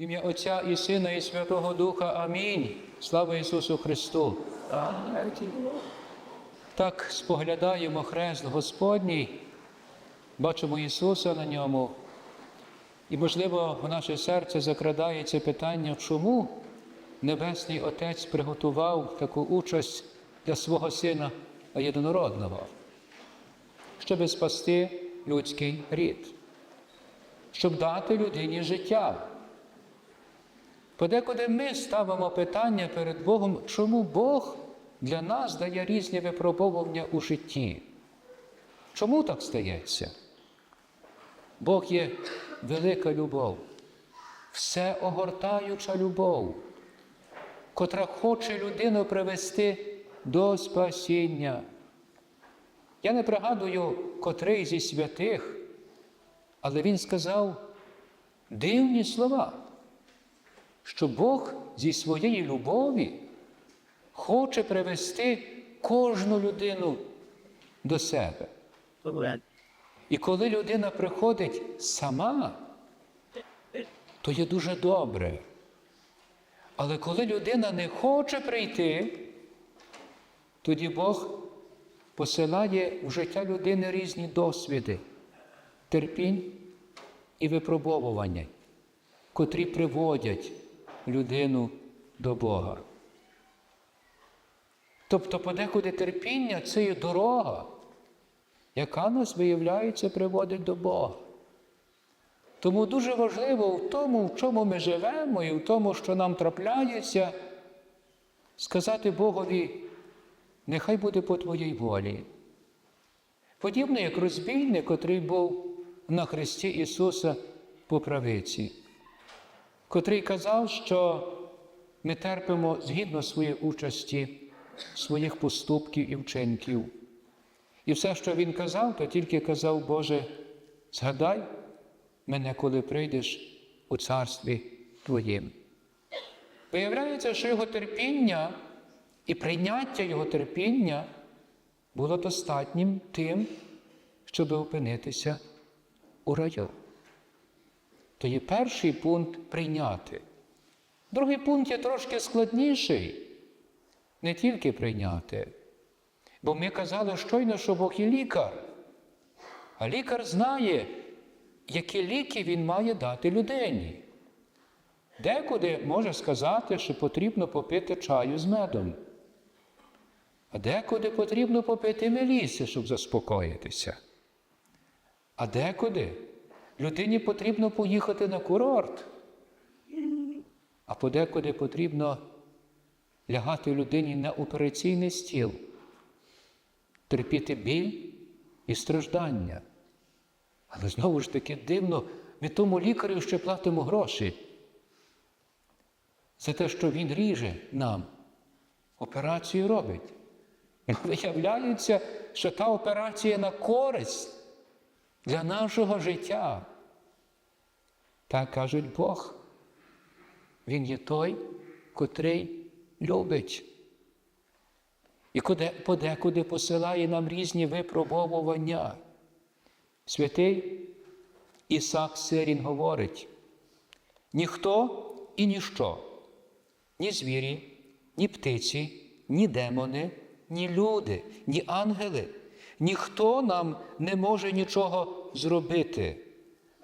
В ім'я Отця і Сина, і Святого Духа. Амінь. Слава Ісусу Христу. Так споглядаємо хрест Господній, бачимо Ісуса на ньому. І, можливо, в наше серце закрадається питання, чому Небесний Отець приготував таку участь для свого Сина єдинородного, щоби спасти людський рід, щоб дати людині життя. Подекуди ми ставимо питання перед Богом, чому Бог для нас дає різні випробовування у житті. Чому так стається? Бог є велика любов, всеогортаюча любов, котра хоче людину привести до спасіння. Я не пригадую котрий зі святих, але він сказав дивні слова, що Бог зі своєї любові хоче привести кожну людину до себе. І коли людина приходить сама, то є дуже добре. Але коли людина не хоче прийти, тоді Бог посилає в життя людини різні досвіди, терпінь і випробовування, котрі приводять людину до Бога. Тобто, подекуди терпіння це є дорога, яка нас, виявляється, приводить до Бога. Тому дуже важливо в тому, в чому ми живемо, і в тому, що нам трапляється, сказати Богові, нехай буде по Твоїй волі. Подібно як розбійник, котрий був на Христі Ісуса по правиці, котрий казав, що ми терпимо згідно своєї участі, своїх поступків і вчинків. І все, що він казав, то тільки казав, Боже, згадай мене, коли прийдеш у царстві Твоїм. Виявляється, що його терпіння і прийняття його терпіння було достатнім тим, щоб опинитися у раю. То є перший пункт прийняти. Другий пункт є трошки складніший. Не тільки прийняти. Бо ми казали щойно, що Бог є лікар. А лікар знає, які ліки він має дати людині. Декуди може сказати, що потрібно попити чаю з медом. А декуди потрібно попити меліси, щоб заспокоїтися. А декуди людині потрібно поїхати на курорт. А подекуди потрібно лягати людині на операційний стіл, терпіти біль і страждання. Але знову ж таки дивно, ми тому лікарю ще платимо гроші за те, що він ріже нам, операцію робить. Виявляється, що та операція на користь для нашого життя. Так кажуть Бог. Він є той, котрий любить. І куди, подекуди посилає нам різні випробовування. Святий Ісак Сирін говорить: ніхто і ніщо, ні звірі, ні птиці, ні демони, ні люди, ні ангели, ніхто нам не може нічого зробити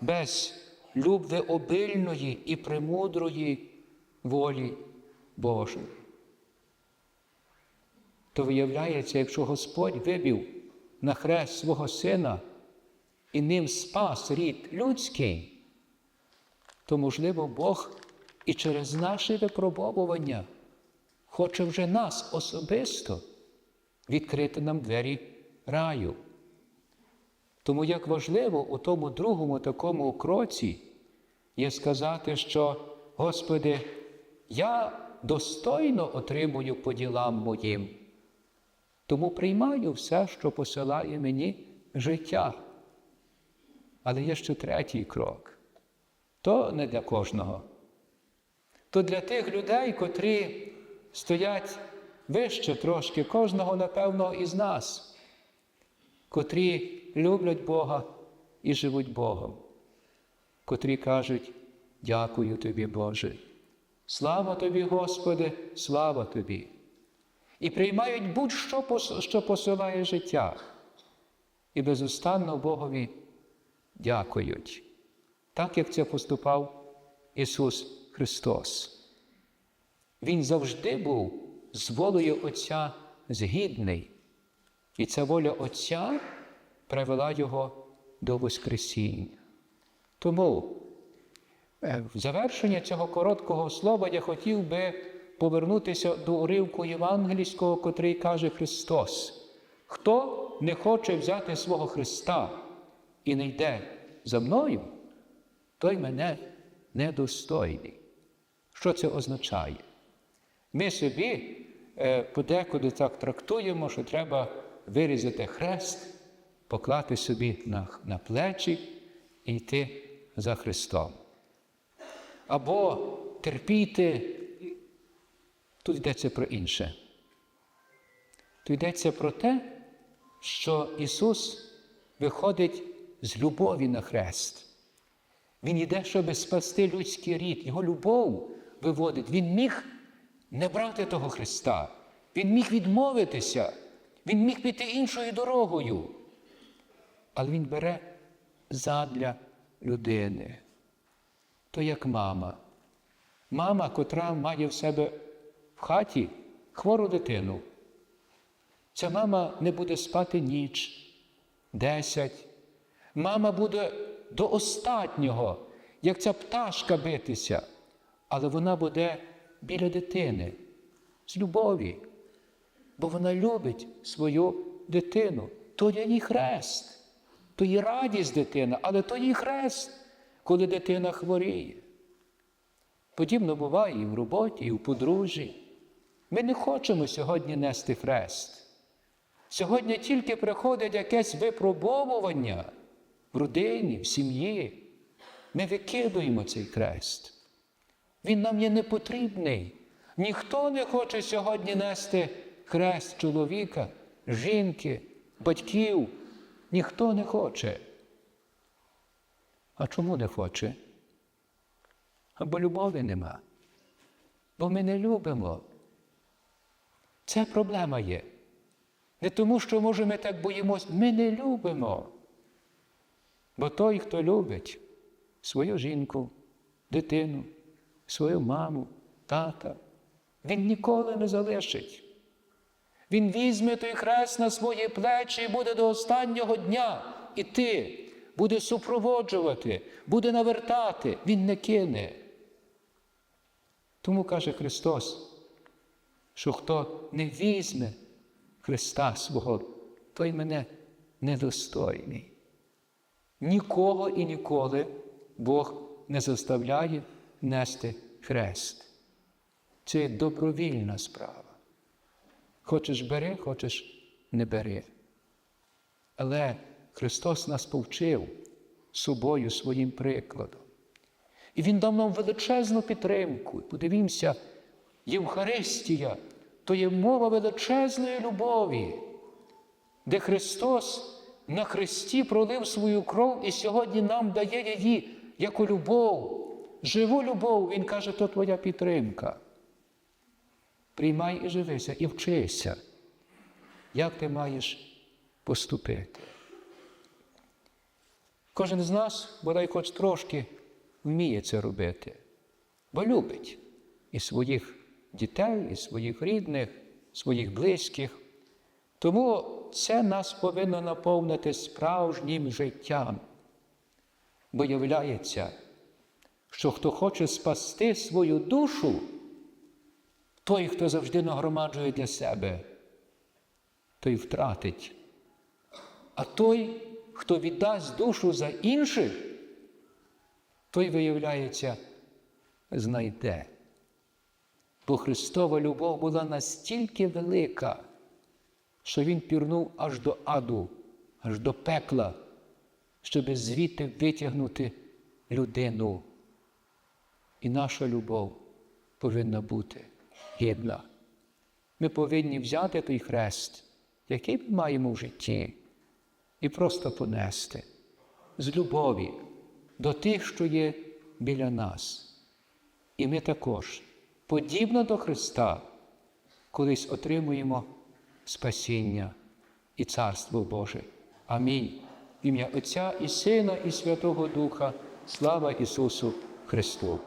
без любви обильної і премудрої волі Божої. То виявляється, якщо Господь вибив на хрест свого Сина і ним спас рід людський, то, можливо, Бог і через наше випробовування хоче вже нас особисто відкрити нам двері раю. Тому як важливо у тому другому такому кроці є сказати, що, Господи, я достойно отримую по ділам моїм, тому приймаю все, що посилає мені життя. Але є ще третій крок. То не для кожного. То для тих людей, котрі стоять вище трошки кожного, напевно, із нас, котрі люблять Бога і живуть Богом, котрі кажуть, Дякую тобі, Боже. Слава тобі, Господи, слава тобі. І приймають будь-що, що посилає життя. І безустанно Богові дякують, так як це поступав Ісус Христос. Він завжди був з волею Отця згідний, і ця воля Отця привела Його до Воскресіння. Тому е, в завершення цього короткого слова я хотів би повернутися до уривку євангельського, котрий каже Христос. Хто не хоче взяти свого Христа і не йде за мною, той мене недостойний. Що це означає? Ми собі е, подекуди так трактуємо, що треба вирізати хрест, поклати собі на, на плечі і йти за Христом. Або терпіти. Тут йдеться про інше. Тут йдеться про те, що Ісус виходить з любові на хрест. Він йде, щоб спасти людський рід. Його любов виводить. Він міг не брати того Христа. Він міг відмовитися. Він міг піти іншою дорогою. Але Він бере задля людини. То як мама. Мама, котра має в себе в хаті хвору дитину. Ця мама не буде спати ніч, десять. Мама буде до останнього, як ця пташка битися, але вона буде біля дитини з любові, бо вона любить свою дитину. То є її хрест, то є радість дитина, але то її хрест, коли дитина хворіє. Подібно буває і в роботі, і в подружжі. Ми не хочемо сьогодні нести хрест. Сьогодні тільки приходить якесь випробовування в родині, в сім'ї. Ми викидуємо цей хрест. Він нам є непотрібний. Ніхто не хоче сьогодні нести хрест чоловіка, жінки, батьків. Ніхто не хоче. А чому не хоче? Або любові нема. Бо ми не любимо. Це проблема є. Не тому, що, може, ми так боїмось, ми не любимо. Бо той, хто любить свою жінку, дитину, свою маму, тата, він ніколи не залишить. Він візьме той хрест на свої плечі і буде до останнього дня іти, буде супроводжувати, буде навертати, він не кине. Тому каже Христос, що хто не візьме Христа свого, той мене недостойний. Нікого і ніколи Бог не заставляє нести хрест. Це добровільна справа. Хочеш бери, хочеш не бери. Але Христос нас повчив собою своїм прикладом. І Він дав нам величезну підтримку. Подивімося, Євхаристія то є мова величезної любові, де Христос на Христі пролив свою кров і сьогодні нам дає її як любов, живу любов, Він каже, то твоя підтримка. Приймай і живися, і вчися, як ти маєш поступити. Кожен з нас, бодай хоч трошки, вміє це робити, бо любить і своїх дітей, і своїх рідних, своїх близьких. Тому це нас повинно наповнити справжнім життям. Бо являється, що хто хоче спасти свою душу, той, хто завжди нагромаджує для себе, той втратить. А той, хто віддасть душу за інших, той, виявляється, знайде. Бо Христова любов була настільки велика, що Він пірнув аж до аду, аж до пекла, щоб звідти витягнути людину. І наша любов повинна бути гідна. Ми повинні взяти той хрест, який ми маємо в житті, і просто понести з любові до тих, що є біля нас. І ми також, подібно до Христа, колись отримуємо спасіння і Царство Боже. Амінь. В ім'я Отця і Сина, і Святого Духа. Слава Ісусу Христу!